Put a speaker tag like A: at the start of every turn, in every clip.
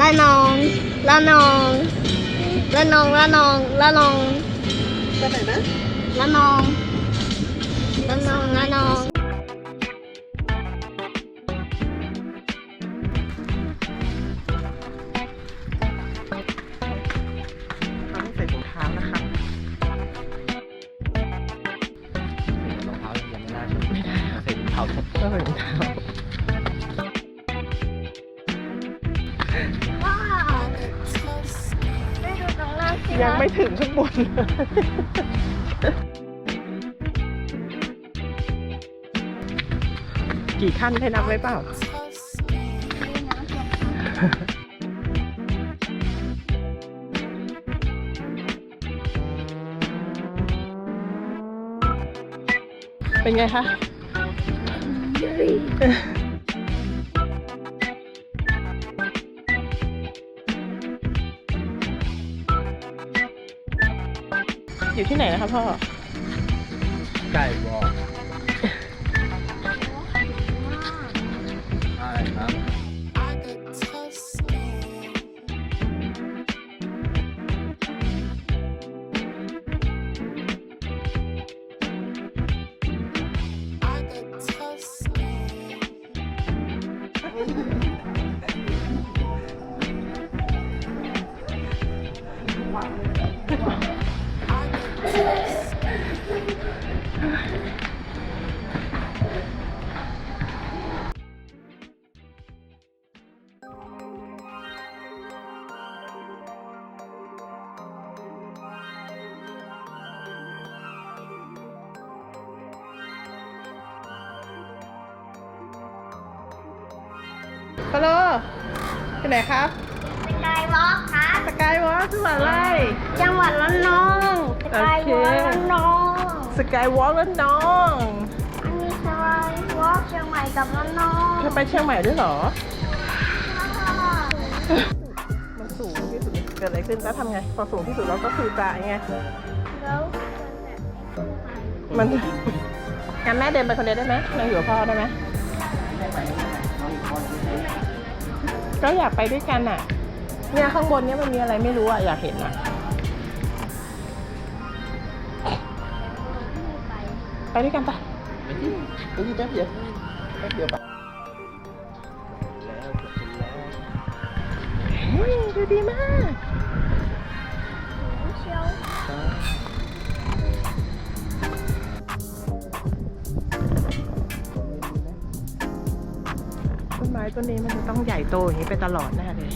A: ละนองละนองละนองละนองละนอง
B: ไปไหนนะ
A: ละนองละนองละนอง
C: ยังไม่
B: ถึงข้างบนกี่ขั้นได้นับไว้เปล่า เป็นไงคะ อยู่ที่ไหนนะคะพ่อ
C: ไก่บอก
B: ฮัลโหลที่ไหนครับ
A: สกายวอล์กครับ
B: สกายวอล์กจังหวัดอะไร
A: จังหวัดละนอง สกายวอล์กละนอง
B: สกายวอล์กแล้วน้อง
A: อันนี้สกายวอล์กเชียงใหม่กับละนอง
B: เธอไปเชียงใหม่ด้วยเหรอ มันสูงที่สุดเกิดอะไรขึ้นแล้วทำไง พอสูงที่สุดเราก็คือตายไง
A: แล้ว
B: มันงั้นแม่เดินไปคนเดียวได้ไหมนางอยู่กับพ่อได้ไหม ก็อยากไปด้วยกันอะ เนี่ยข้างบนเนี่ยมันมีอะไรไม่รู้อะอยากเห็นอะ ไปด้วยกันปะ
C: ไปที่ไปที่แป๊บเดียวแป๊บเดียวไปแล้วจบแล้ว
B: เฮ้ยดูดีมาก ต้นไม้ต้นนี้มันจะต้องใหญ่โตอย่างนี้ไปตลอดแน่เลย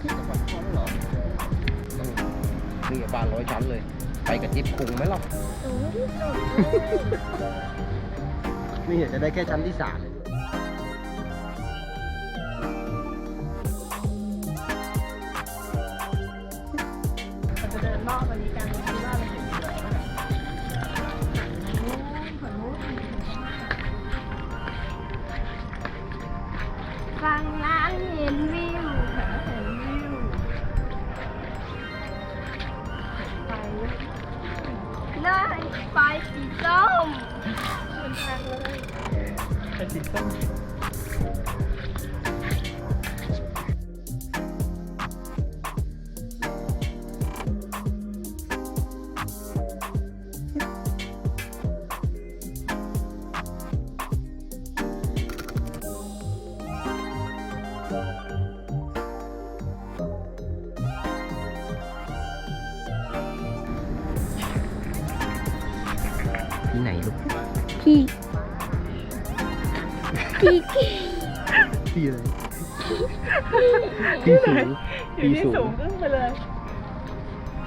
C: ที่จังหวัดพอนเหรอนี่บ้านร้อยชั้นเลย ไปกับจิ๊บคุงไหมหรอ
A: สูงที่สุด
C: นี่จะได้แค่ชั้นที่สาม
B: มันจะเดินรอบวันนี้กันคิดว่ามัน
C: ที่อะไร
B: ที่
C: ที่
B: ไหน
C: สูง
B: อยู่ที่สูงขึ้นไปเลย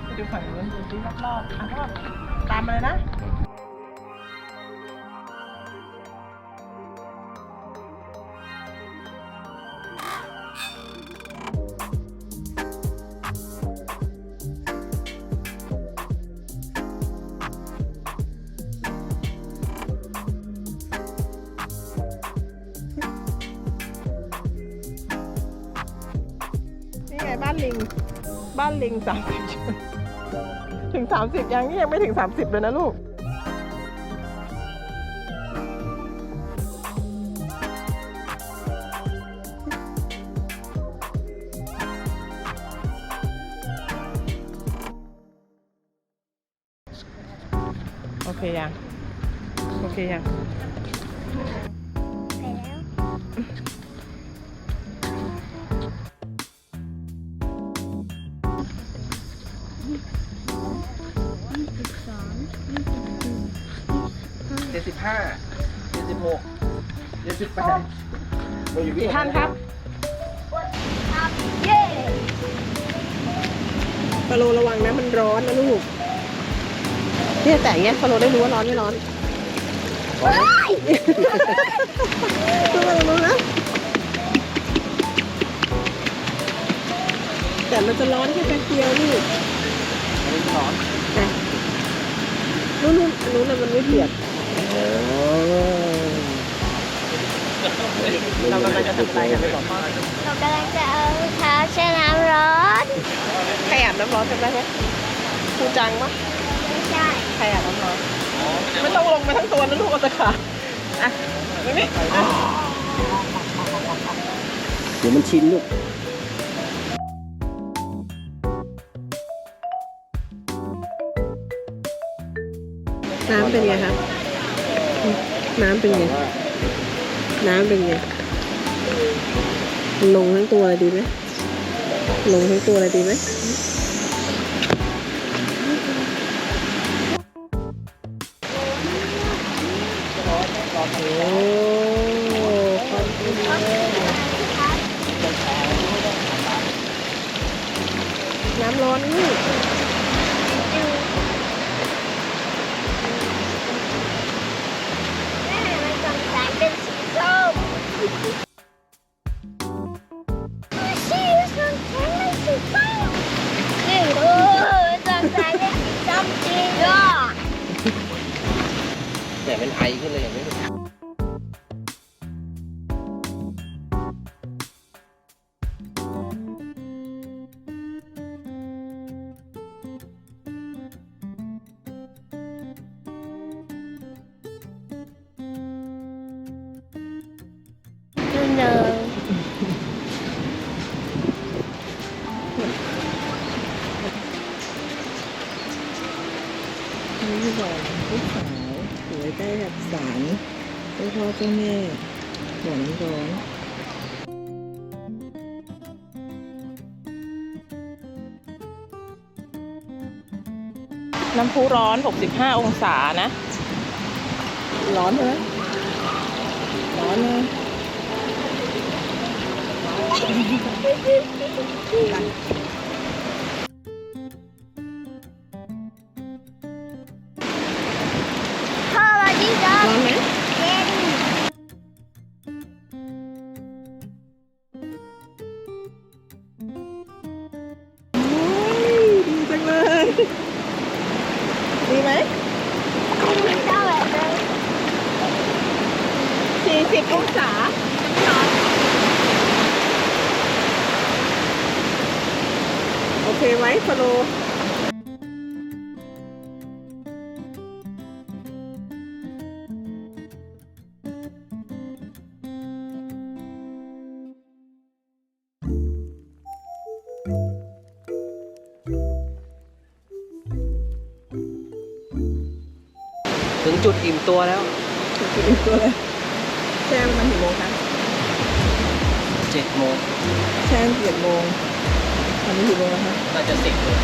B: ไปดูฝั่งนู้นดูที่รอบๆอะพ่อตามมาเลยนะ บ้านลิง บ้านลิงสามสิบถึงสามสิบยังนี่ยังไม่ถึงสามสิบเลยนะลูกโอเคยังโอเคยัง
C: เจ็ดสิบห้าเจ็ดสิบหกเจ็ดสิบแปดเราอยู่
B: กี่ท่านครับ
A: ครับเย้
B: ฟาโลระวังนะมันร้อนนะลูกเนี่ยแต่เงี้ยฟาโลได้รู้ว่าร้อนไม่ร้อน
A: เฮ้ย
B: ฟาโลรู้นะแต่มันจะร้อนแค่แป๊บเดียวลูก
C: อันนี้ร้อน
B: นะนู่นนู่นอันนู้นน่ะมันไม่เปียก เรากำลังจะทำอะไรกันไปบอกพ่อ
A: เรากำลังจะเอาเท้าแช่น้ำร้อน
B: ใครอาบน้ำร้อนกันได้ไหมครูจังปะ
A: ไม่ใช่
B: ใครอาบน้ำร้อนไม่ต้องลงไปทั้งตัวนะลูกเอาแต่ขาอะมานี่อะ
C: เดี๋ยวมันชินลูก
B: น้ำเป็นไงครับ น้ำเป็นไง น้ำเป็นไง ลงทั้งตัวเลยดีไหมลงทั้งตัวเลยดีไหมน้ำร้อนนี่
A: แต่
C: เป็นไอขึ้นเลยอย่างนี้
B: สวยใกล้กับสารเจ้าพ่อเจ้าแม่หวานร้อนน้ำพุร้อน 65 องศานะ ร้อนใช่ไหมร้อนเลย จุดอิ่ม
C: ตัวแล้ว
B: กินตัวเลยแช่มันกี่โมงคะ
C: เจ็ดโมง
B: แช่เจ็ดโมงตอนนี้กี่โมงแล้วคะ
C: น่าจะสิบเลย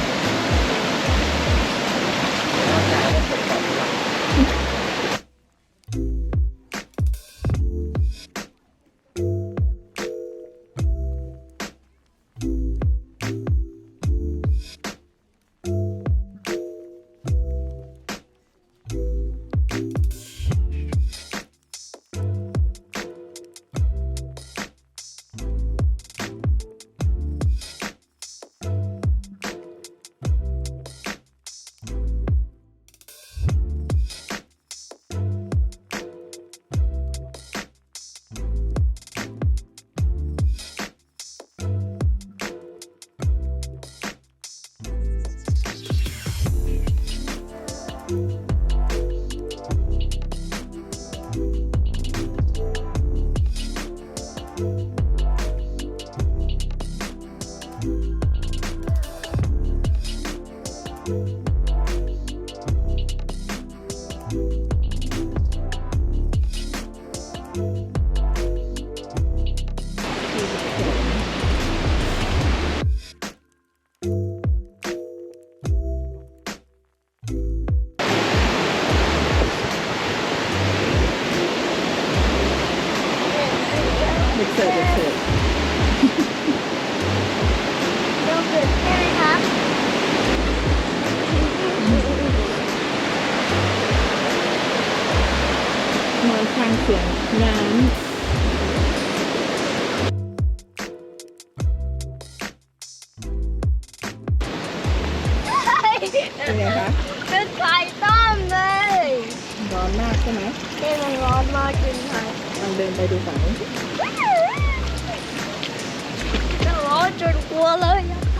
C: จ
B: นกลั
A: วเลยอยากไป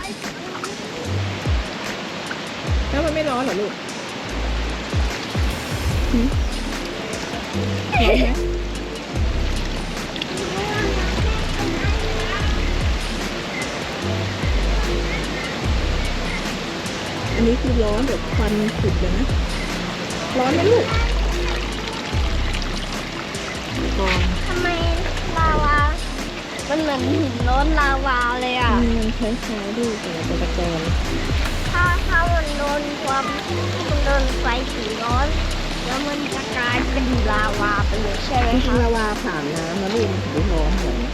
B: แล้วมันไม่ร้อนเหรอลูกร้อนไหมอันนี้คือร้อนแบบควันสุดเลยนะ ร้อนไหมลูกกอง
A: มันเหมือนหินร้อนลาวาเลยอะ
B: อืมมันคล้ายๆดูแต่ละตะกอน
A: ถ้าถ้ามันโดนความมันโดนไฟสีร้อน แล้วมันจะกลายเป็นลาวาไปเลยใช่ไหม
B: จริ
A: คะ
B: งๆลาวาผ่านน้ำนะลูกมันถึงได้ร้อนแบบนี้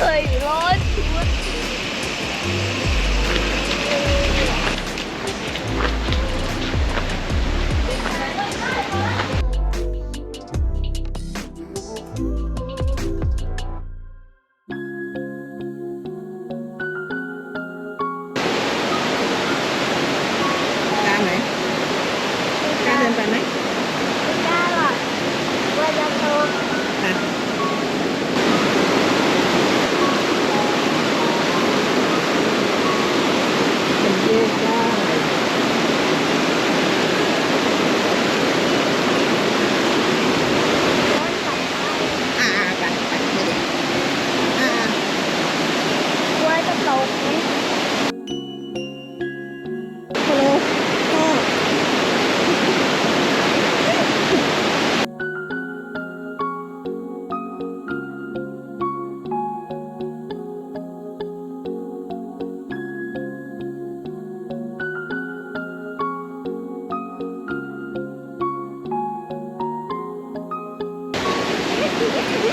A: เฮ้ยร้อนชุด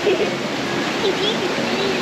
A: อะ